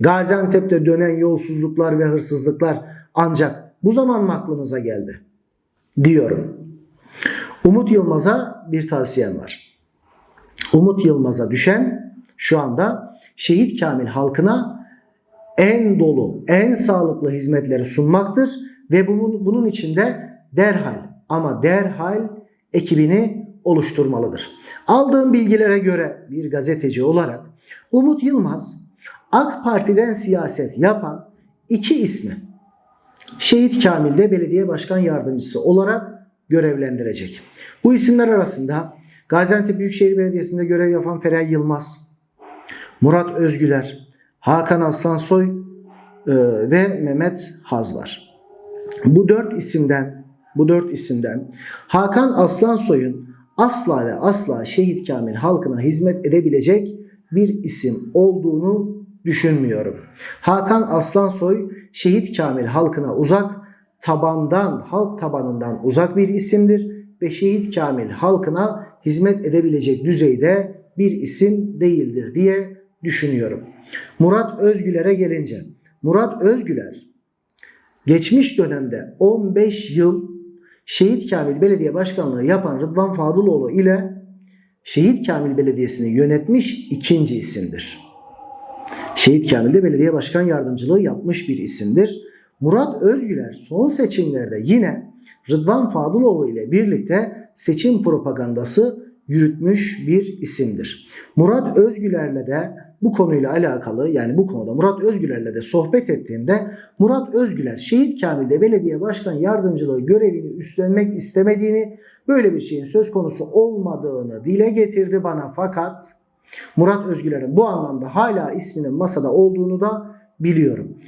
Gaziantep'te dönen yolsuzluklar ve hırsızlıklar ancak bu zaman mı aklınıza geldi? Diyorum. Umut Yılmaz'a bir tavsiyem var. Umut Yılmaz'a düşen şu anda Şehit Kamil halkına en dolu, en sağlıklı hizmetleri sunmaktır ve bunun, bunun için de derhal ama derhal ekibini oluşturmalıdır. Aldığım bilgilere göre bir gazeteci olarak Umut Yılmaz AK Parti'den siyaset yapan iki ismi Şehit Kamil'de belediye başkan yardımcısı olarak görevlendirecek. Bu isimler arasında Gaziantep Büyükşehir Belediyesi'nde görev yapan Feray Yılmaz, Murat Özgüler, Hakan Aslansoy e, ve Mehmet Haz var. Bu dört isimden bu dört isimden Hakan Aslansoy'un asla ve asla Şehit Kamil halkına hizmet edebilecek bir isim olduğunu düşünmüyorum. Hakan Aslansoy Şehit Kamil halkına uzak, tabandan, halk tabanından uzak bir isimdir ve Şehit Kamil halkına hizmet edebilecek düzeyde bir isim değildir diye düşünüyorum. Murat Özgüler'e gelince, Murat Özgüler geçmiş dönemde 15 yıl Şehit Kamil Belediye Başkanlığı yapan Rıdvan Fadıloğlu ile Şehit Kamil Belediyesi'ni yönetmiş ikinci isimdir. Şehit Kamil'de belediye başkan yardımcılığı yapmış bir isimdir. Murat Özgüler son seçimlerde yine Rıdvan Fadıloğlu ile birlikte seçim propagandası yürütmüş bir isimdir. Murat Özgüler'le de bu konuyla alakalı yani bu konuda Murat Özgüler'le de sohbet ettiğimde Murat Özgüler Şehit Kamil'de belediye başkan yardımcılığı görevini üstlenmek istemediğini böyle bir şeyin söz konusu olmadığını dile getirdi bana fakat Murat Özgüler'in bu anlamda hala isminin masada olduğunu da biliyorum.